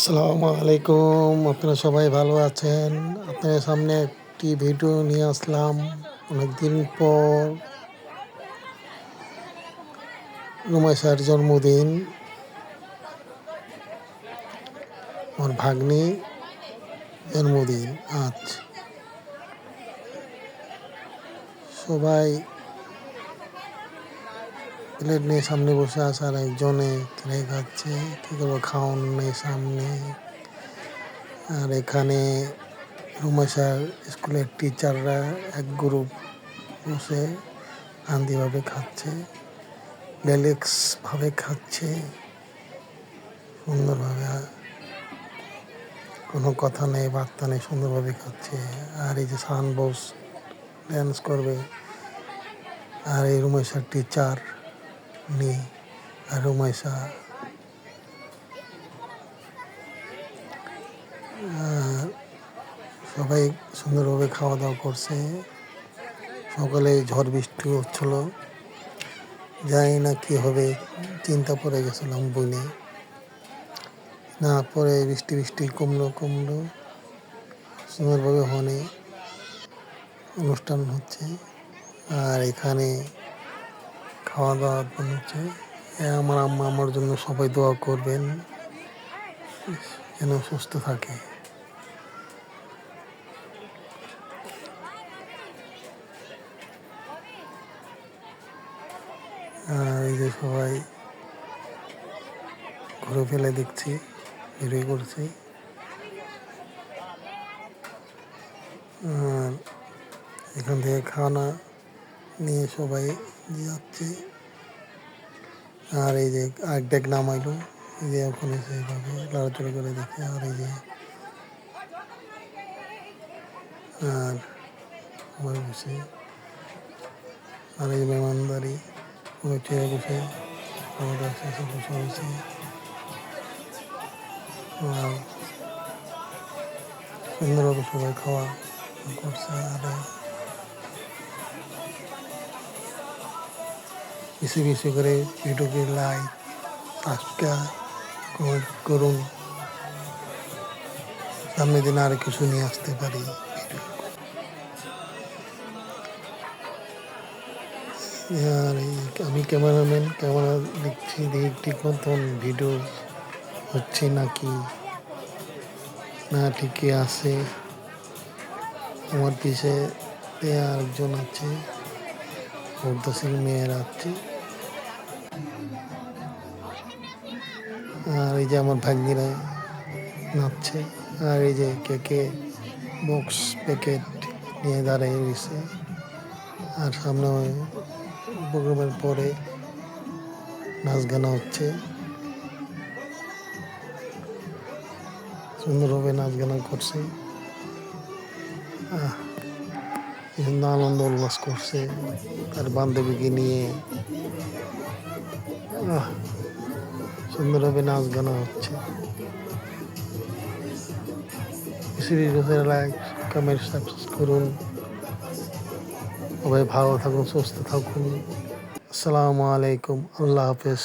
আসসালামু আলাইকুম। আপনারা সবাই ভালো আছেন? আপনাদের সামনে একটি ভিডিও নিয়ে আসলাম। অনেকদিন পর রুমাইশার জন্মদিন। আমার ভাগ্নি জন্মদিন আজ। সবাই প্লেট নিয়ে সামনে বসে আছে আর একজনে ট্রে খাচ্ছে। কী করব খাওয়ান নেই সামনে। আর এখানে রুমাশার স্কুলের টিচাররা এক গ্রুপ বসে শান্তিভাবে খাচ্ছে। ভাবে খাচ্ছে। সুন্দরভাবে কোনো কথা নেই, বার্তা নেই, সুন্দরভাবে খাচ্ছে। আর এই যে সান বোস ড্যান্স করবে। আর এই রুমেশার টিচার আর রুমাইশা সবাই সুন্দরভাবে খাওয়া দাওয়া করছে। সকালে ঝড় বৃষ্টি হচ্ছিল। জানি না কি হবে, চিন্তা পড়ে গেছিলাম বলে না, পরে বৃষ্টি বৃষ্টি কমলো কমলো। সুন্দরভাবে হনে অনুষ্ঠান হচ্ছে। আর এখানে খাওয়া দাওয়া হচ্ছে আমার আম্মা আমার জন্য সবাই দোয়া করবেন, যেন সুস্থ থাকে। আর এই যে সবাই ঘুরে ফেলে দেখছি ভিডিও করছি আর এখান থেকে খানা নিয়ে সবাই যাচ্ছে। আর এই যে এক ডেক নামাইলো এই যে ওখানে সেইভাবে লড়াচড়ি করে দেখে, আর এই যে আর বসে, আর এই মেহমানদারি ওই চেয়ে বসে, আমাদের শেষে বসে হয়েছে আর সুন্দরভাবে সবাই খাওয়া করছে, আর বেশি বেশি করে ভিডিওকে লাইক সাবস্ক্রাইব করুন। সামনের দিন আর কিছু নিয়ে আসতে পারি। আর আমি ক্যামেরাম্যান ক্যামেরা দেখছি দেখি ঠিক মতন ভিডিও হচ্ছে নাকি? না, ঠিকই আছে। আমার পিছে আরেকজন আছে পর্দাশীল মেয়ের আছে। আর এই যে আমার ভাগ্নিরা নাচছে, আর এই যে কেকে বক্স প্যাকেট নিয়ে দাঁড়িয়ে রয়েছে। আর সামনে প্রোগ্রামের পরে নাচ গানা হচ্ছে। সুন্দরভাবে নাচ গানা করছে। সুন্দর আনন্দ উল্লাস করছে, তার বান্ধবীকে নিয়ে। সুন্দরভাবে নাচ গানা হচ্ছে। লাইক কমেন্ট সাবস্ক্রাইব করুন। সবাই ভালো থাকুন, সুস্থ থাকুন। আসসালামু আলাইকুম, আল্লাহ হাফেজ।